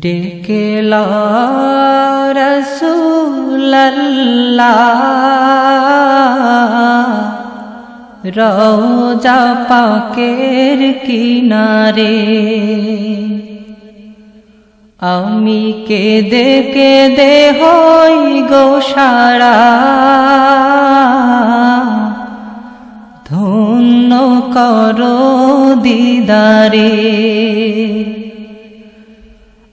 ডেকে রসুল্লাহ রওজা পাকের কিনারে। আমি কেঁদে কেঁদে হই গো সারা। ধন্য করো দিদারে।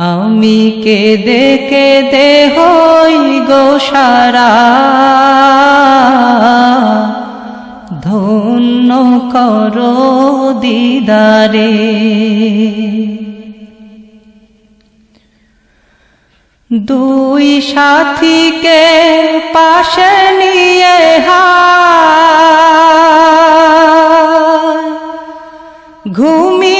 আমি কেঁদে কেঁদে হই গো সারা। ধন্য করো দিদারে। দুই সাথীকে পাশে নিয়ে হায়। ঘুমিয়ে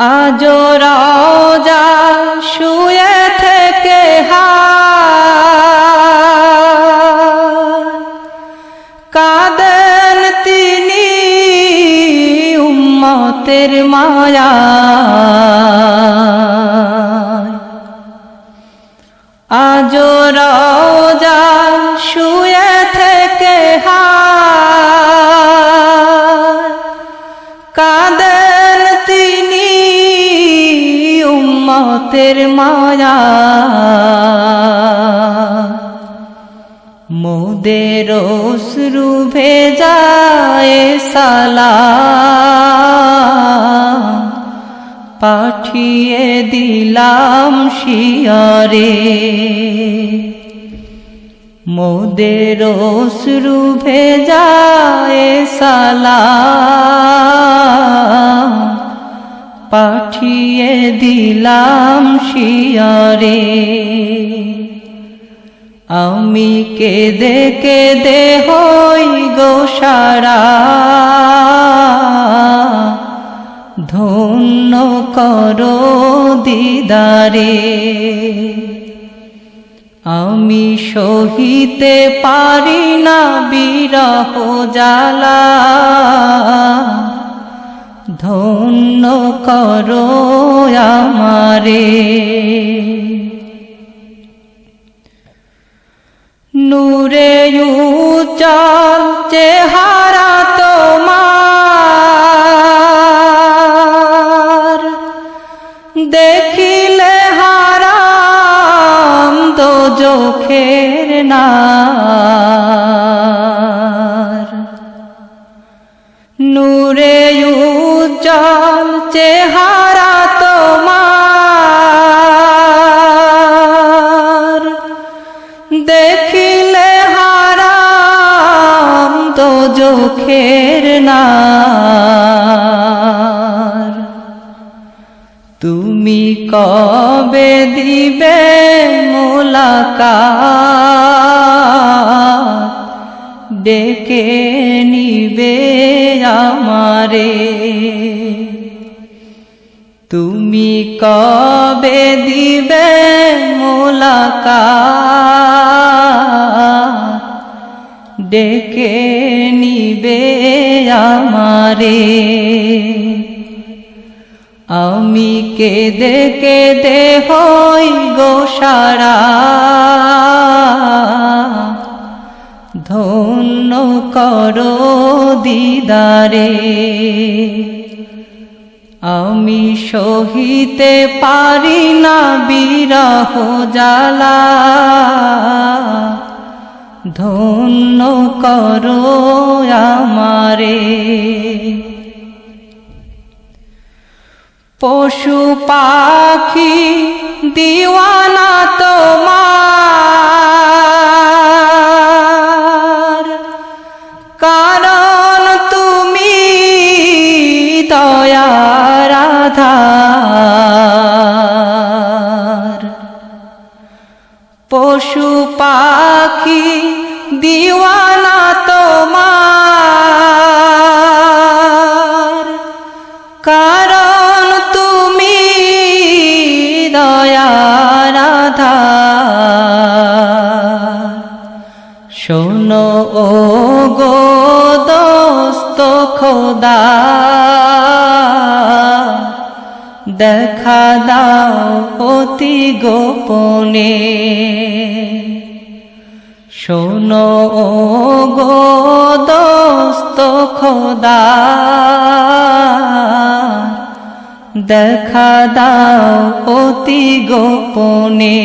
আজ রাজা শুয়ে থেকে কাদেন তিনি উম্মতের মায়া। উম্মতের মায়া। মোদের অশ্রু ভেজায় সালা। পাঠিয়ে দিলাম শিয়রে। মোদের অশ্রু ভেজায় সালা। পাঠিয়ে দিলাম শিয়রে। আমি কেঁদে কেঁদে হই গো সারা। ধন্য করো দিদারে। আমি সহিতে পারি না বিরহ জালা ধন্য করো আমারে। নূরে উজ্জ্বল চেহারা তোমার। দেখিলে হারাম তো চোখের না নূরে উজ্জ্বল চেহারা তোমার। দেখিলে হারাম তো জোখের না তুমি কবে দিবে মোলাকা ডেকে নিবে আমারে। তুমি কবে দিবে মোলাকা ডেকে নিবে আমারে। আমি কেঁদে কেঁদে হই গো সারা। ধন্য করো দিদারে। আমি সহিতে পারি না বিরহ জ্বালা। ধন্য করো আমারে। পশু পাখি, দিওয়ানা কারণ তুমি দয়ার আধার শোনো ও গো দোস্ত খোদা দেখা দাও অতি গোপনে। শোনো গো দোস্ত খোদা, দেখা দাও অতি গোপনে।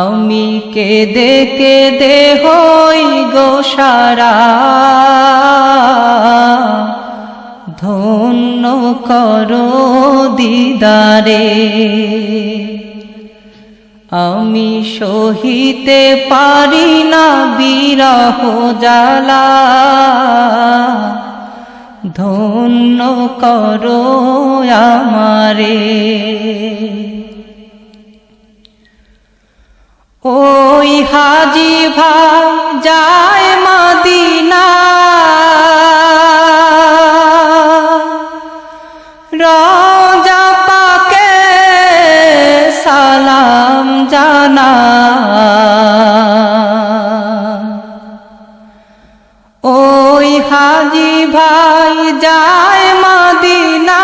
আমি কেঁদে কেঁদে হই গো সারা, ধন্য করো দিদারে। আমি সহিতে পারি না বিরহ জ্বালা। ধন্য করো আমারে। ওই হাজি ভাই যায় মদিনা। রাজা জানা ওই হাজি ভাই যায় মদিনা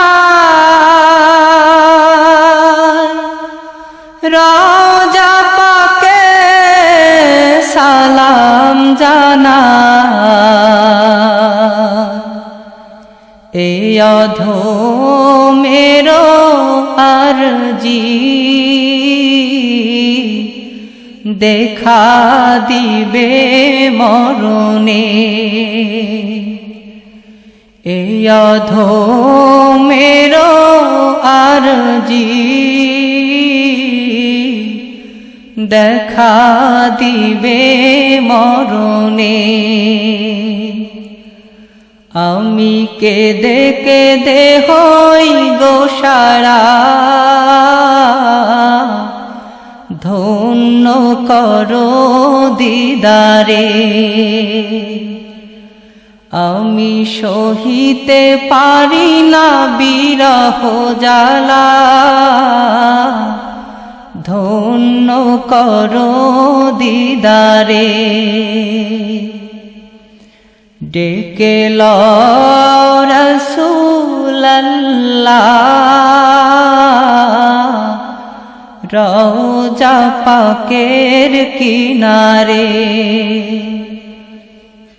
রাজা পাকে সালাম জানা এ অধো মেরো আরজি। দেখা দিবে মরণে। এই অধো মেরো আরজি দেখা দিবে মরণে। আমি কেঁদে কেঁদে হই গো করো দিদারে। আমি সহিতে পারি না বিরহ জ্বালা। ধন্য করো দিদারে। ডেকে রসুল্লাহ রওজা পাকের কিনারে।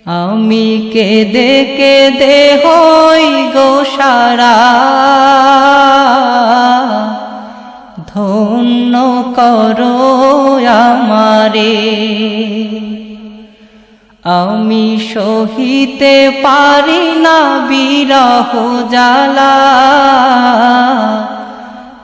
আমি কেঁদে কেঁদে হই গো সারা। ধন্য করো আমারে। আমি সহিতে পারি না বিরহ জ্বালা।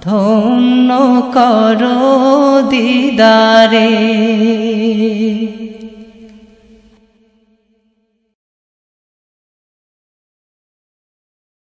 ধন্য করো দিদারে